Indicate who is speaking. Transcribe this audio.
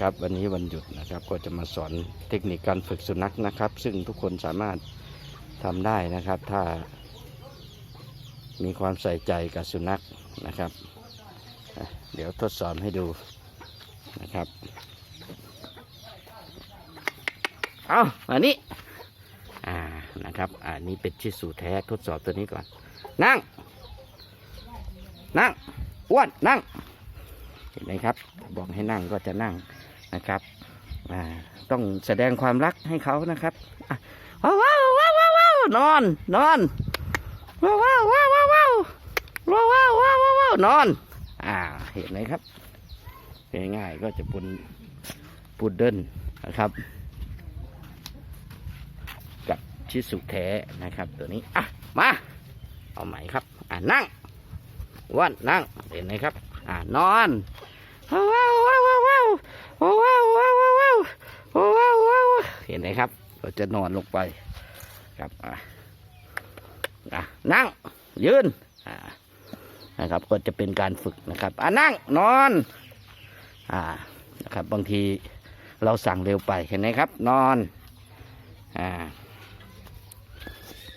Speaker 1: ครับวันนี้วันหยุดนะครับก็จะมาสอนเทคนิคการฝึกสุนัขนะครับ ซึ่งทุกคนสามารถทำได้นะครับ ถ้ามีความใส่ใจกับสุนัขนะครับ เดี๋ยวทดสอบให้ดูนะครับเอาอันนี้อ่านะครับอันนี้เป็นชิสุแท้ทดสอบตัวนี้ก่อน นั่ง นั่งอ้วนนั่ง เห็นไหมครับ บอกให้นั่งก็จะนั่งนะครับต้องแสดงความรักให้เขานะครับว้าวว้าวว้าวว้าวนอนนอนว้าวว้าวว้าวว้าวว้าวว้าวว้าวว้าวว้าวว้าวนอน อ่าเห็นไหมครับง่ายๆก็จะปุนพุดเดิ้ลนะครับ กับชิสุแท้นะครับ ตัวนี้อะมาเอาใหม่ครับ อะนั่งวันนั่งเห็นไหมครับ อ่านอน ว้าวว้าวว้าวว้าวว้าวว้าวว้าวว้าวว้าวเห็นไหมครับ เราจะนอนลงไปครับอะอะนั่ง ยืนอ่านะครับ ก็จะเป็นการฝึกนะครับอะนั่งนอนอ่านะครับบางทีเราสั่งเร็วไปเห็นไหมครับ นอนอ่า